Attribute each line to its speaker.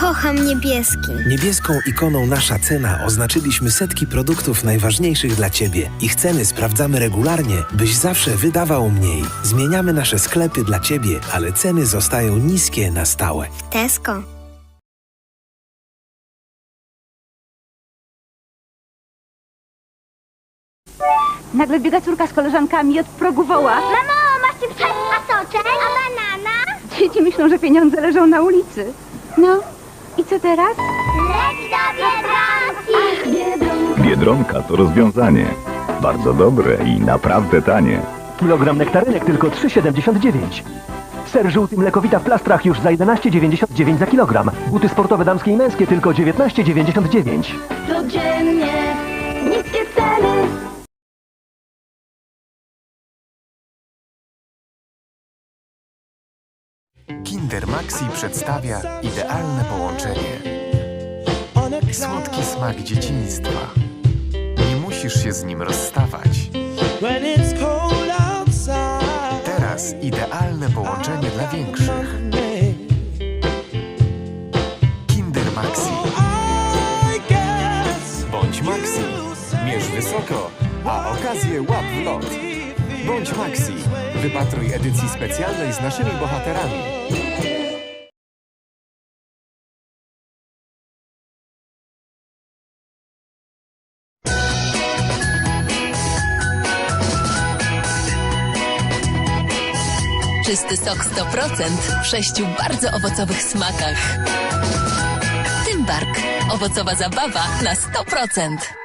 Speaker 1: Kocham niebieski.
Speaker 2: Niebieską ikoną Nasza Cena oznaczyliśmy setki produktów najważniejszych dla Ciebie. Ich ceny sprawdzamy regularnie, byś zawsze wydawał mniej. Zmieniamy nasze sklepy dla Ciebie, ale ceny zostają niskie na stałe.
Speaker 1: Tesco.
Speaker 3: Nagle biega córka z koleżankami i od progu woła.
Speaker 1: Mamo, masz ci przed soczek? A banana?
Speaker 3: Dzieci myślą, że pieniądze leżą na ulicy. No, i co teraz?
Speaker 1: Leć do Biedronki!
Speaker 4: Biedronka to rozwiązanie. Bardzo dobre i naprawdę tanie.
Speaker 5: Kilogram nektarynek tylko 3,79. Ser żółty mlekowita w plastrach już za 11,99 za kilogram. Buty sportowe damskie i męskie tylko 19,99.
Speaker 3: Codziennie niskie ceny.
Speaker 6: Kinder Maxi przedstawia idealne. Słodki smak dzieciństwa. Nie musisz się z nim rozstawać. Teraz idealne połączenie dla większych. Kinder Maxi. Bądź Maxi. Mierz wysoko, a okazję łap w lot. Bądź Maxi. Wypatruj edycji specjalnej z naszymi bohaterami.
Speaker 7: Czysty sok 100% w sześciu bardzo owocowych smakach. Tymbark. Owocowa zabawa na 100%.